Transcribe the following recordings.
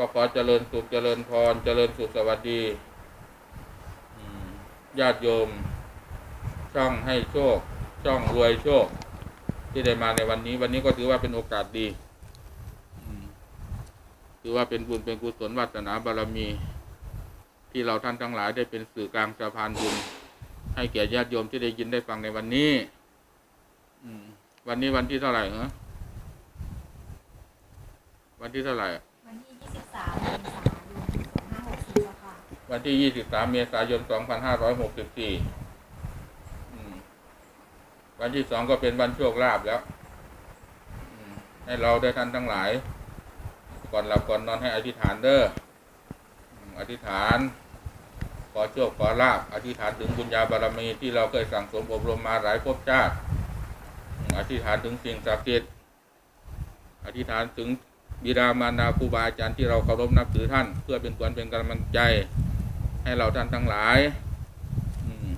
ก็ขอเจริญสุขเจริญพร เจริญสุขสวัสดีญาติโยม ช่องให้โชค ช่องรวยโชค ที่ได้มาในวันนี้ วันนี้ก็ถือว่าเป็นโอกาสดีถือว่าเป็นบุญเป็นกุศลวาสนาบารมี ที่เราท่านทั้งหลายได้เป็นสื่อกลางสะพานบุญ ให้แก่ญาติโยมที่ได้ยินได้ฟังในวันนี้วันนี้วันที่เท่าไหร่เหรอวันที่เท่าไหร่อะ วันที่ 23เมษายน2564ค่ะ วันที่ 23 เมษายน 2564อืมวันที่สองก็เป็นวันโชคลาภแล้วให้เราได้ท่านทั้งหลาย ก่อนหลับก่อนนอนให้อธิษฐานเด้ออธิษฐาน ขอโชคขอลาภอธิษฐานถึงบุญญาบารมีที่เราเคยสั่งสมอบรมมาหลายภพชาติอืมอธิษฐานถึงสิ่งศักดิ์สิทธิ์อธิษฐานถึงบิดามารดาครูบาอาจารย์ที่เราเคารพนับถือท่าน เพื่อเป็นควรเป็นกำลังใจ ให้เราท่านทั้งหลายอืม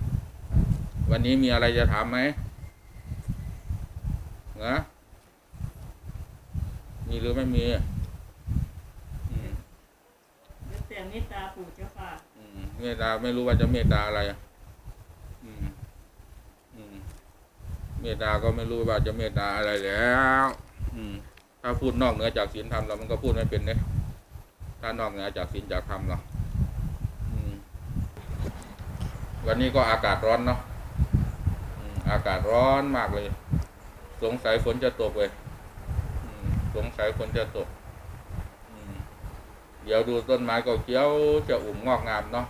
วันนี้มีอะไรจะถามไหมนะมีหรือไม่มีอืมแล้วแต่เมตตาปู่เจ้าค่ะอืมเมตตาไม่รู้ว่าจะเมตตาอะไรอะอืมอืมเมตตาก็ไม่รู้ว่าจะเมตตาอะไรแล้วอืมถ้าพูดนอกเหนือจากศีลธรรมเรามันก็พูดไม่เป็นเนี่ยถ้านอกเหนือจากศีลจากธรรมเราอืม วันนี้ก็อากาศร้อนเนาะอากาศร้อนมากเลย สงสัยฝนจะตกเลยสงสัยฝนจะตกเดี๋ยวดูต้นไม้ก็เขียวจะอุ่มงอกงามเนาะ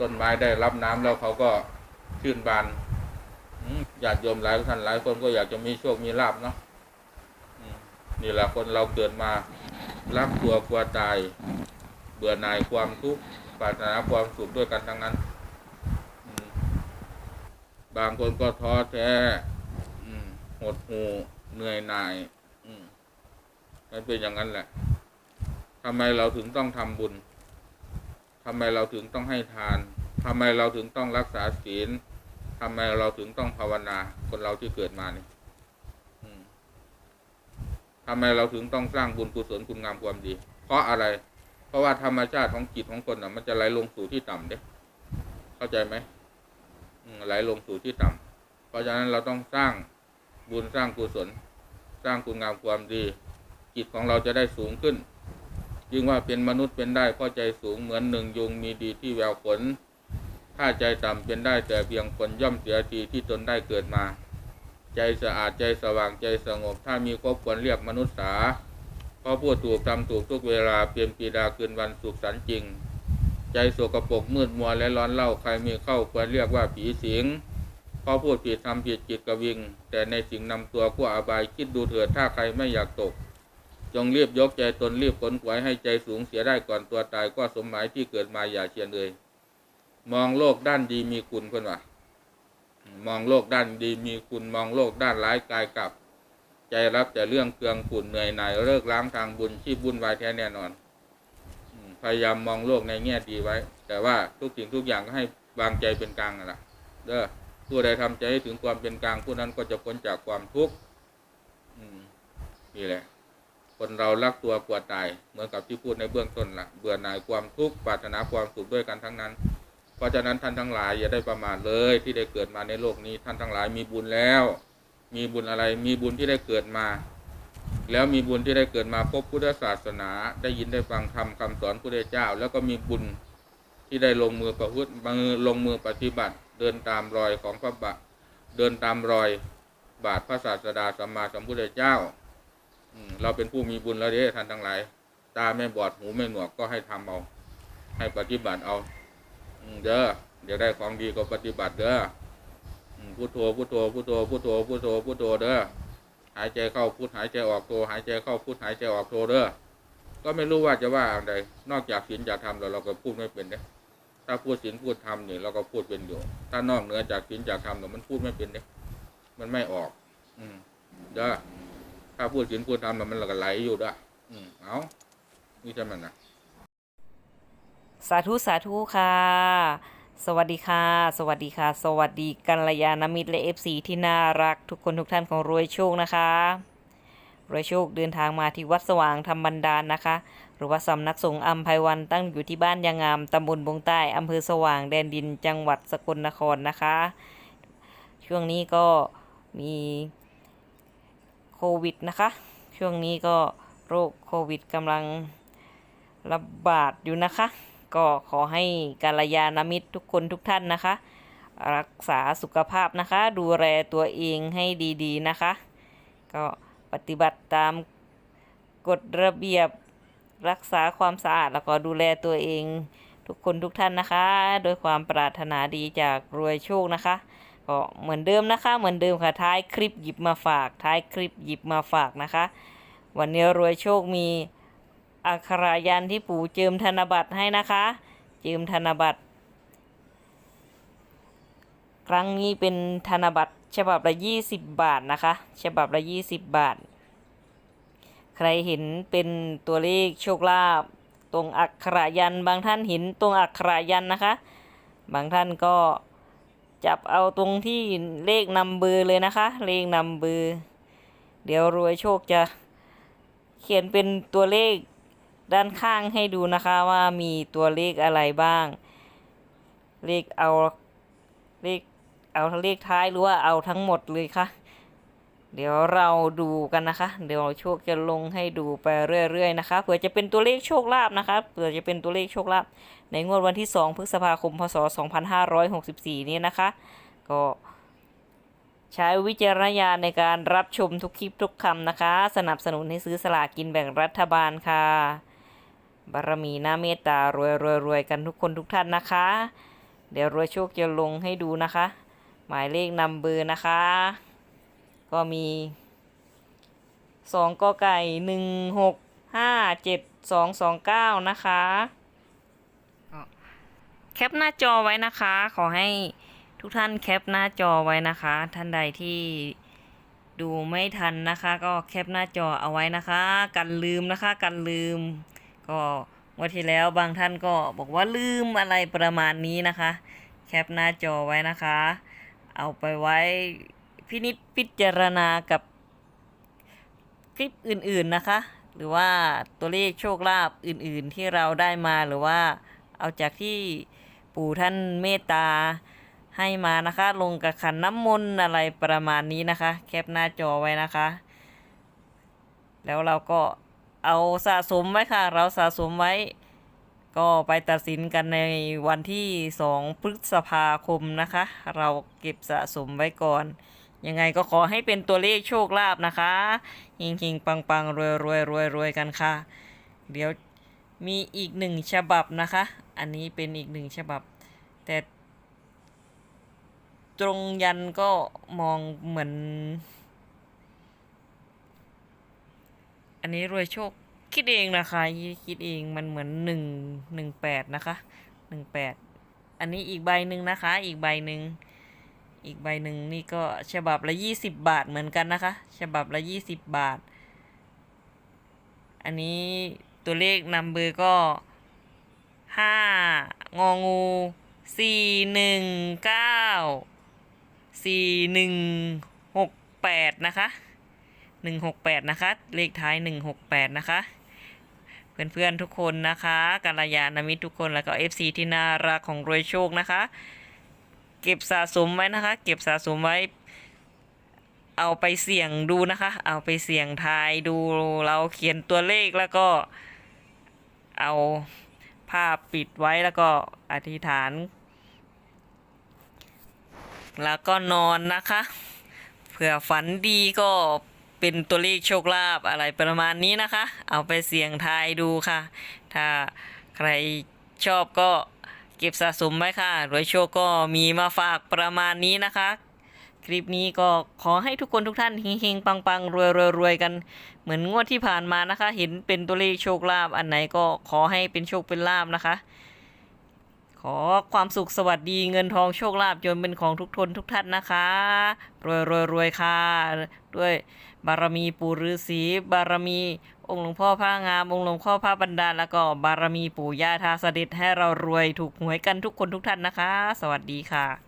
ต้นไม้ได้รับน้ำแล้วเขาก็ชื่นบานอืมญาติโยมหลายท่านหลายคนก็อยากจะมีโชคมีลาบเนาะนี่แหละคนเราเกิดมารักตัวกลัวตาย เบื่อหน่ายความทุกข์ปรารถนาความสุขด้วยกันทั้งนั้น บางคนก็ท้อแท้หดหู่เหนื่อยหน่ายมันเป็นอย่างนั้นแหละทำไมเราถึงต้องทำบุญทำไมเราถึงต้องให้ทานทำไมเราถึงต้องรักษาศีลทำไมเราถึงต้องภาวนา คนเราที่เกิดมาเนี่ยทำไมเราถึงต้องสร้างบุญกุศลคุณงามความดี เพราะอะไร เพราะว่าธรรมชาติของจิตของคนน่ะ มันจะไหลลงสู่ที่ต่ำเด้ เข้าใจไหม ไหลลงสู่ที่ต่ำเพราะฉะนั้นเราต้องสร้างบุญสร้างกุศล สร้างคุณงามความดี จิตของเราจะได้สูงขึ้นยิ่งว่าเป็นมนุษย์เป็นได้เพราะใจสูงเหมือนหนึ่งยุงมีดีที่แววขน ถ้าใจต่ำเป็นได้แต่เพียงคนย่อมเสียทีที่ตนได้เกิดมา ใจสะอาดใจสว่างใจสงบ ถ้ามีครบควรเรียกมนุษย์สาเพราะพูดถูกทำถูกทุกเวลาเปลี่ยนปีดาคืนวันสุขสันต์จริง ใจสกปรกมืดมัวและร้อนเล่าใครมีเข้าควรเรียกว่าผีสิงพราะพูดผิดทำผิดจิตกระวิง แต่ในสิ่งนำตัวขั้วอบายคิดดูเถิดถ้าใครไม่อยากตก จงรีบยกใจตนรีบขนขวายให้ใจสูงเสียได้ก่อนตัวตายก็สมหมายที่เกิดมาอย่าเชียนเลย มองโลกด้านดีมีคุณคนว่ามองโลกด้านดีมีคุณมองโลกด้านร้ายกายกลับ ใจรับแต่เรื่องเกลืองขุ่นเหนื่อยหน่ายเลิกล้างทางบุญที่บุญวายแท้แน่นอนอืม พยายามมองโลกในแง่ดีไว้ แต่ว่าทุกสิ่งทุกอย่างก็ให้วางใจเป็นกลางนั่นแหละเด้อผู้ใดทำใจให้ถึงความเป็นกลางผู้นั้นก็จะพ้นจากความทุกข์อืมนี่แหละ คนเรารักตัวกลัวตาย เหมือนกับที่พูดในเบื้องต้นล่ะ เบื่อหน่ายความทุกข์ปรารถนาความสุขด้วยกันทั้งนั้น เพราะฉะนั้นท่านทั้งหลายอย่าได้ประมาทเลยที่ได้เกิดมาในโลกนี้ ท่านทั้งหลายมีบุญแล้ว มีบุญอะไร มีบุญที่ได้เกิดมา แล้วมีบุญที่ได้เกิดมาพบพุทธศาสนา ได้ยินได้ฟังธรรมคำสอนพระเจ้า แล้วก็มีบุญที่ได้ลงมือประพฤติมือลงมือปฏิบัติ เดินตามรอยของพระบาทเดินตามรอยบาทพระศาสดาสัมมาสัมพุทธเจ้าอืเราเป็นผู้มีบุญแล้วเด้ท่านทั้งหลาย ตาไม่บอดหูไม่หนวกก็ให้ทำเอา ให้ปฏิบัติเอาเด้อเดี๋ยวได้ของดีก็ปฏิบัติเด้อพุทโธพุทโธพุทโธพุทโธพุทโธพุทโธเด้อ หายใจเข้าพุทหายใจออกโธหายใจเข้าพุทหายใจออกโธเด้อก็ไม่รู้ว่าจะว่าอะไรนอกจากศีลจากธรรมเราเราก็พูดไม่เป็นเด้ถ้าพูดศีลพูดธรรมเนี่ยเราก็พูดเป็นอยู่ ถ้านอกเหนือจากศีลจากธรรมเนี่ยมันพูดไม่เป็นเด้มันไม่ออก อืมเด้อถ้าพูดศีลพูดธรรมเนี้ยมันก็ไหลอยู่ด้วยอืมเอานี่ใช่มันนะสาธุสาธุค่ะ สวัสดีค่ะ สวัสดีค่ะ สวัสดีกัลยาณมิตรและเอฟซีที่น่ารักทุกคนทุกท่านของรวยโชคนะคะรวยโชคเดินทางมาที่วัดสว่างธรรมบันดาลนะคะ หรือว่าสำนักสงฆ์อัมไพวันตั้งอยู่ที่บ้านยางงามตำบลบงใต้อำเภอสว่างแดนดินจังหวัดสกลนครนะคะ ช่วงนี้ก็มีโควิดนะคะ ช่วงนี้ก็โรคโควิดกำลังระบาดอยู่นะคะ ก็ขอให้กาลยานามิตรทุกคนทุกท่านนะคะ รักษาสุขภาพนะคะ ดูแลตัวเองให้ดีๆนะคะ ก็ปฏิบัติตามกฎระเบียบรักษาความสะอาดแล้วก็ดูแลตัวเองทุกคนทุกท่านนะคะ โดยความปรารถนาดีจากรวยโชคนะคะ ก็เหมือนเดิมนะคะ เหมือนเดิมค่ะท้ายคลิปหยิบมาฝาก ท้ายคลิปหยิบมาฝากนะคะ วันนี้รวยโชคมี อักขรายันที่ปู่เจิมธนบัตรให้นะคะ เจิมธนบัตร ครั้งนี้เป็นธนบัตรฉบับละ20บาทนะคะ ฉบับละ20บาท ใครเห็นเป็นตัวเลขโชคลาภตรงอักขระยันบางท่านเห็นตรงอักขระยันนะคะ บางท่านก็จับเอาตรงที่เลขนำเบอร์เลยนะคะ เลขนำเบอร์ เดี๋ยวรวยโชคจะเขียนเป็นตัวเลข ด้านข้างให้ดูนะคะว่ามีตัวเลขอะไรบ้าง เลขเอาเลขเอาเลขท้ายหรือว่าเอาทั้งหมดเลยค่ะเดี๋ยวเราดูกันนะคะ เดี๋ยวโชคจะลงให้ดูไปเรื่อยๆนะคะ เผื่อจะเป็นตัวเลขโชคลาภนะคะ เผื่อจะเป็นตัวเลขโชคลาภในงวดวันที่ 2 พฤษภาคม พศ 2564 นี้นะคะ ก็ใช้วิจารณญาณในการรับชมทุกคลิปทุกคำนะคะ สนับสนุนให้ซื้อสลากกินแบ่งรัฐบาลค่ะ บารมีหน้าเมตตารวยรวยรวยกันทุกคนทุกท่านนะคะ เดี๋ยวรวยโชคจะลงให้ดูนะคะ หมายเลขนำเบอร์นะคะ ก็มีสองกไก่หนึ่งหกห้าเจ็ดสองสองเก้านะคะก็แคปหน้าจอไว้นะคะ ขอให้ทุกท่านแคปหน้าจอไว้นะคะ ท่านใดที่ดูไม่ทันนะคะ ก็แคปหน้าจอเอาไว้นะคะ กันลืมนะคะ กันลืม ก็วันที่แล้วบางท่านก็บอกว่าลืมอะไรประมาณนี้นะคะ แคปหน้าจอไว้นะคะ เอาไปไว้พินิจพิจารณากับคลิปอื่นๆนะคะ หรือว่าตัวเลขโชคลาภอื่นๆที่เราได้มาหรือว่าเอาจากที่ปู่ท่านเมตตาให้มานะคะ ลงกับขันน้ำมนต์อะไรประมาณนี้นะคะ แคปหน้าจอไว้นะคะ แล้วเราก็ เอาสะสมไว้ค่ะ เราสะสมไว้ ก็ไปตัดสินกันในวันที่ 2 พฤษภาคมนะคะ เราเก็บสะสมไว้ก่อน ยังไงก็ขอให้เป็นตัวเลขโชคลาภนะคะหิงหิงปังปังรวยรวยรวยรวยกันค่ะ เดี๋ยวมีอีกหนึ่งฉบับนะคะ อันนี้เป็นอีกหนึ่งฉบับ แต่ตรงยันก็มองเหมือน อันนี้รวยโชคคิดเองนะคะคิดเองมันเหมือนหนึ่งหนึ่งแปดนะคะหนึ่งแปดอันนี้อีกใบหนึ่งนะคะ อีกใบหนึ่งอีกใบหนึ่งนี่ก็ฉบับละยี่สิบบาทเหมือนกันนะคะ ฉบับละยี่สิบบาท อันนี้ตัวเลขนำเบอร์ก็ห้างองูสี่หนึ่งเก้าสี่หนึ่งหกแปดนะคะ หนึ่งหกแปดนะคะ เลขท้ายหนึ่งหกแปดนะคะ เพื่อนๆทุกคนนะคะกัลยาณมิตรทุกคนแล้วก็ FC ที่น่ารักของรวยโชคนะคะ เก็บสะสมไว้นะคะ เก็บสะสมไว้เอาไปเสี่ยงดูนะคะ เอาไปเสี่ยงทายดูเราเขียนตัวเลขแล้วก็เอาผ้าปิดไว้แล้วก็อธิษฐาน แล้วก็นอนนะคะ เผื่อฝันดีก็ เป็นตัวเลขโชคลาภอะไรประมาณนี้นะคะ เอาไปเสี่ยงทายดูค่ะ ถ้าใครชอบก็เก็บสะสมไว้ค่ะรวยโชคก็มีมาฝากประมาณนี้นะคะ คลิปนี้ก็ขอให้ทุกคนทุกท่านเฮงๆปังๆรวยๆกัน เหมือนงวดที่ผ่านมานะคะ เห็นเป็นตัวเลขโชคลาภอันไหนก็ขอให้เป็นโชคเป็นลาภนะคะ อความสุขสวัสดีเงินทองโชคลาภจนเป็นของทุกทนทุกท่านนะคะ รวยรวยรวยค่ะ ด้วยบารมีปู่ฤาษีบารมีองค์หลวงพ่อพระงามองค์หลวงพ่อพระบันดาลแล้วก็บารมีปู่ย่าทาเสด็จให้เรารวยถูกหวยกันทุกคนทุกท่านนะคะ สวัสดีค่ะ